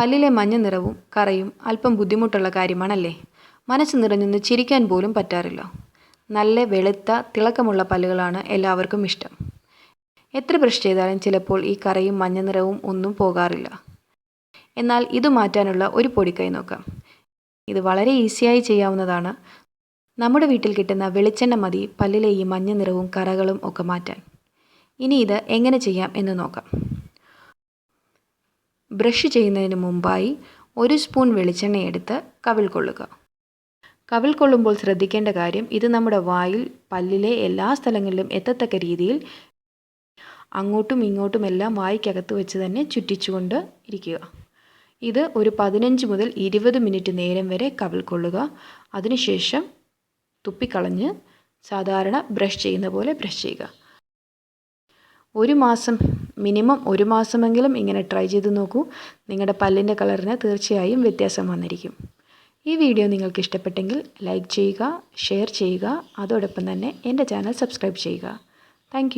പല്ലിലെ മഞ്ഞ നിറവും കറയും അല്പം ബുദ്ധിമുട്ടുള്ള കാര്യമാണല്ലേ? മനസ്സ് നിറഞ്ഞൊന്ന് ചിരിക്കാൻ പോലും പറ്റാറില്ല. നല്ല വെളുത്ത തിളക്കമുള്ള പല്ലുകളാണ് എല്ലാവർക്കും ഇഷ്ടം. എത്ര ബ്രഷ് ചെയ്താലും ചിലപ്പോൾ ഈ കറയും മഞ്ഞ നിറവും ഒന്നും പോകാറില്ല. എന്നാൽ ഇത് മാറ്റാനുള്ള ഒരു പൊടിക്കൈ നോക്കാം. ഇത് വളരെ ഈസിയായി ചെയ്യാവുന്നതാണ്. നമ്മുടെ വീട്ടിൽ കിട്ടുന്ന വെളിച്ചെണ്ണ മതി പല്ലിലെ ഈ മഞ്ഞ നിറവും കറകളും ഒക്കെ മാറ്റാൻ. ഇനി ഇത് എങ്ങനെ ചെയ്യാം എന്ന് നോക്കാം. ബ്രഷ് ചെയ്യുന്നതിന് മുമ്പായി ഒരു സ്പൂൺ വെളിച്ചെണ്ണ എടുത്ത് കവിൾ കൊള്ളുക. കവിൾ കൊള്ളുമ്പോൾ ശ്രദ്ധിക്കേണ്ട കാര്യം ഇത് നമ്മുടെ വായിൽ പല്ലിലെ എല്ലാ സ്ഥലങ്ങളിലും എത്തത്തക്ക രീതിയിൽ അങ്ങോട്ടും ഇങ്ങോട്ടും എല്ലാം വായിക്കകത്ത് വെച്ച് തന്നെ ചുറ്റിച്ചുകൊണ്ട് ഇരിക്കുക. ഇത് ഒരു പതിനഞ്ച് മുതൽ ഇരുപത് മിനിറ്റ് നേരം വരെ കവിൾ കൊള്ളുക. അതിനുശേഷം തുപ്പിക്കളഞ്ഞ് സാധാരണ ബ്രഷ് ചെയ്യുന്ന പോലെ ബ്രഷ് ചെയ്യുക. ഒരു മാസം മിനിമം ഒരു മാസമെങ്കിലും ഇങ്ങനെ ട്രൈ ചെയ്ത് നോക്കൂ. നിങ്ങളുടെ പല്ലിന്റെ കളറിന് തീർച്ചയായും വ്യത്യാസം വന്നിരിക്കും. ഈ വീഡിയോ നിങ്ങൾക്ക് ഇഷ്ടപ്പെട്ടെങ്കിൽ ലൈക്ക് ചെയ്യുക ഷെയർ ചെയ്യുക. അതോടൊപ്പം തന്നെ എന്റെ ചാനൽ സബ്സ്ക്രൈബ് ചെയ്യുക. താങ്ക്